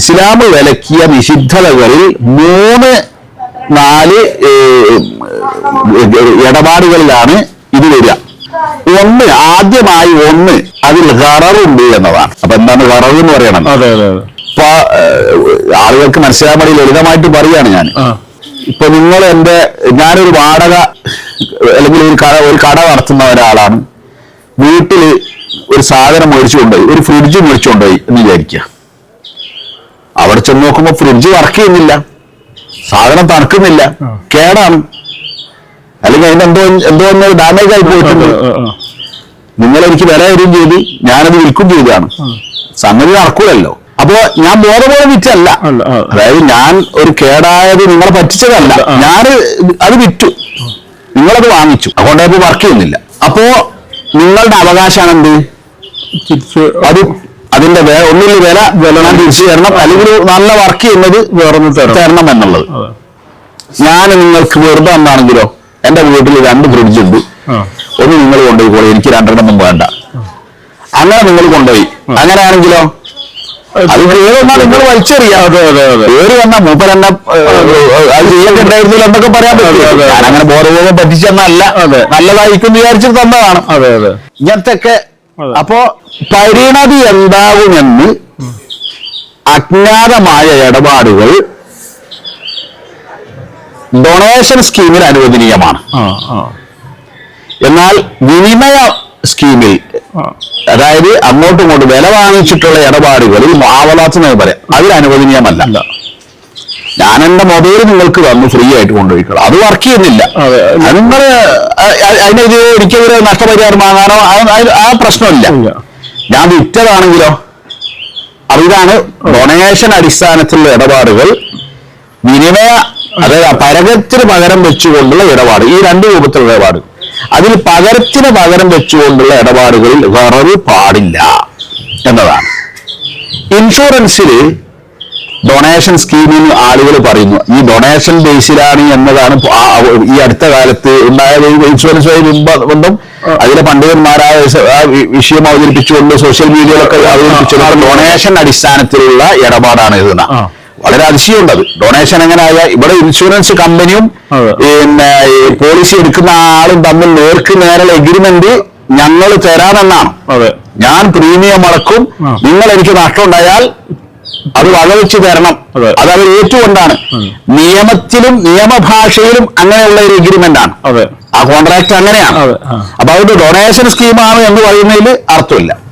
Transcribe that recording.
ഇസ്ലാം വിലക്കിയ നിഷിദ്ധതകളിൽ മൂന്ന് നാല് ഇടപാടുകളിലാണ് ഇത് വരിക. ഒന്ന് ആദ്യമായി ഒന്ന് അതിൽ ഹററുണ്ട് എന്നതാണ്. അപ്പൊ എന്താണ് ഗറർ എന്ന് പറയണം? ഇപ്പൊ ആളുകൾക്ക് മനസ്സിലാൻ വേണ്ടി ലളിതമായിട്ട് പറയാണ് ഞാൻ. ഇപ്പൊ നിങ്ങൾ എന്റെ ഞാനൊരു വാടക അല്ലെങ്കിൽ ഒരു കട ഒരു കട നടത്തുന്ന ഒരാളാണ്. വീട്ടിൽ ഒരു സാധനം മേടിച്ചു കൊണ്ടുപോയി ഒരു ഫ്രിഡ്ജ് മേടിച്ചു കൊണ്ടുപോയി എന്ന് വിചാരിക്കുക. അവിടെ ചെന്ന് നോക്കുമ്പോ ഫ്രിഡ്ജ് വർക്ക് ചെയ്യുന്നില്ല. സാധനം തണുക്കുന്നില്ല. കേടാണ്. അല്ലെങ്കിൽ അതിന് എന്തോ എന്തോ ഡാമേജ് ആയി പോയിട്ടുണ്ട്. നിങ്ങൾ എനിക്ക് വില തരുകയും ചെയ്തു ഞാനത് വിൽക്കും ചെയ്തതാണ്. സംഗതി നടക്കൂലല്ലോ. അപ്പോ ഞാൻ ബോധബോധം വിറ്റല്ല. അതായത് ഞാൻ ഒരു കേടായത് നിങ്ങളെ പറ്റിച്ചതല്ല. ഞാൻ അത് വിറ്റു. നിങ്ങളത് വാങ്ങിച്ചു. അതുകൊണ്ട് അത് വർക്ക് ചെയ്യുന്നില്ല. അപ്പോ നിങ്ങളുടെ അവകാശമാണ് എന്ത് അത് അതിന്റെ വേ- ഒന്നിൽ വില വില തിരിച്ചു തരണം. അല്ലെങ്കിൽ നല്ല വർക്ക് ചെയ്യുന്നത് വേറൊന്ന് തരണം. എന്നുള്ളത്. ഞാൻ നിങ്ങൾക്ക് വെറുതെ ഒന്നാണെങ്കിലോ എന്റെ വീട്ടിൽ രണ്ട് ഫ്രിഡ്ജ് ഉണ്ട്. ഒന്ന് നിങ്ങൾ കൊണ്ടുപോയിക്കോളൂ എനിക്ക് രണ്ടെണ്ണം വേണ്ട. അങ്ങനെ നിങ്ങൾ കൊണ്ടുപോയി. അങ്ങനെയാണെങ്കിലോ? അത് നിങ്ങൾ വലിച്ചെറിയാം. പേര് വന്ന മൂപ്പരെന്നെ അത്. ചെയ്യണ്ടായിരുന്നില്ല എന്നൊക്കെ പറയാൻ അതെ, പറ്റും അതെ. ഞാൻ അങ്ങനെ ബോധബോധം പറ്റിച്ചെന്നല്ല. അതെ. നല്ലതായിരിക്കും വിചാരിച്ചിട്ട് തന്നതാണ്. ഇങ്ങനത്തെ അതെ. അപ്പോ പരിണതി എന്താകുമെന്ന് അജ്ഞാതമായ ഇടപാടുകൾ ഡൊണേഷൻ സ്കീമിൽ അനുവദനീയമാണ്. എന്നാൽ വിനിമയ സ്കീമിൽ അതായത് അങ്ങോട്ടും ഇങ്ങോട്ടും വില വാങ്ങിച്ചിട്ടുള്ള ഇടപാടുകളിൽ മാവലാത്ത് എന്ന് പറയാം. അതിൽ അനുവദനീയമല്ല. ഞാൻ എന്റെ മൊബൈൽ നിങ്ങൾക്ക് വന്ന് ഫ്രീ ആയിട്ട് കൊണ്ടുപോയിക്കോളാം. അത് വർക്ക് ചെയ്യുന്നില്ല. നിങ്ങൾ അതിനെതിരെ ഒരിക്കലും നഷ്ടപരിഹാരം വാങ്ങാനോ ആ- പ്രശ്നമില്ല. ഞാൻ വിറ്റതാണെങ്കിലോ? അപ്പൊ ഇതാണ് ഡൊണേഷൻ അടിസ്ഥാനത്തിലുള്ള ഇടപാടുകൾ. വിനിമയ അതായത് പരകത്തിന് പകരം വെച്ചുകൊണ്ടുള്ള ഇടപാട് ഈ രണ്ട് രൂപത്തിലുള്ള ഇടപാട്. അതിൽ പകരത്തിന് പകരം വെച്ചുകൊണ്ടുള്ള ഇടപാടുകളിൽ വേറൊരു പാടില്ല എന്നതാണ്. ഇൻഷുറൻസിൽ ഡൊണേഷൻ സ്കീമിൽ ആളുകൾ പറയുന്നു. ഈ ഡൊണേഷൻ ബേസിലാണ് എന്നതാണ് ഈ അടുത്ത കാലത്ത് ഉണ്ടായത്. ഈ ഇൻഷുറൻസ് മുമ്പ് കൊണ്ടും അതിലെ പണ്ഡിതന്മാരായ ആ വിഷയം അവതരിപ്പിച്ചുകൊണ്ട് സോഷ്യൽ മീഡിയയിലൊക്കെ അവതരിപ്പിച്ചുകൊണ്ട് ഡൊണേഷൻ അടിസ്ഥാനത്തിലുള്ള ഇടപാടാണ് ഇതെന്ന വളരെ അതിശയമുണ്ട് അത്. ഡൊണേഷൻ എങ്ങനെയായ ഇവിടെ ഇൻഷുറൻസ് കമ്പനിയും പിന്നെ പോളിസി എടുക്കുന്ന ആളും തമ്മിൽ നേർക്ക് നേരെ എഗ്രിമെന്റ് ഞങ്ങൾ തരാമെന്നാണ്. ഞാൻ പ്രീമിയം അടക്കും നിങ്ങൾ എനിക്ക് നഷ്ടം ഉണ്ടായാൽ അത് വകവെച്ചു തരണം. അതെ. അവർ ഏറ്റുകൊണ്ടാണ്. നിയമത്തിലും നിയമഭാഷയിലും അങ്ങനെയുള്ള ഒരു എഗ്രിമെന്റ് ആണ്. അതെ. ആ കോൺട്രാക്ട് അങ്ങനെയാണ്. അപ്പൊ അതുകൊണ്ട് ഡൊണേഷൻ സ്കീമാണ് എന്ന് പറയുന്നതിൽ അർത്ഥമില്ല.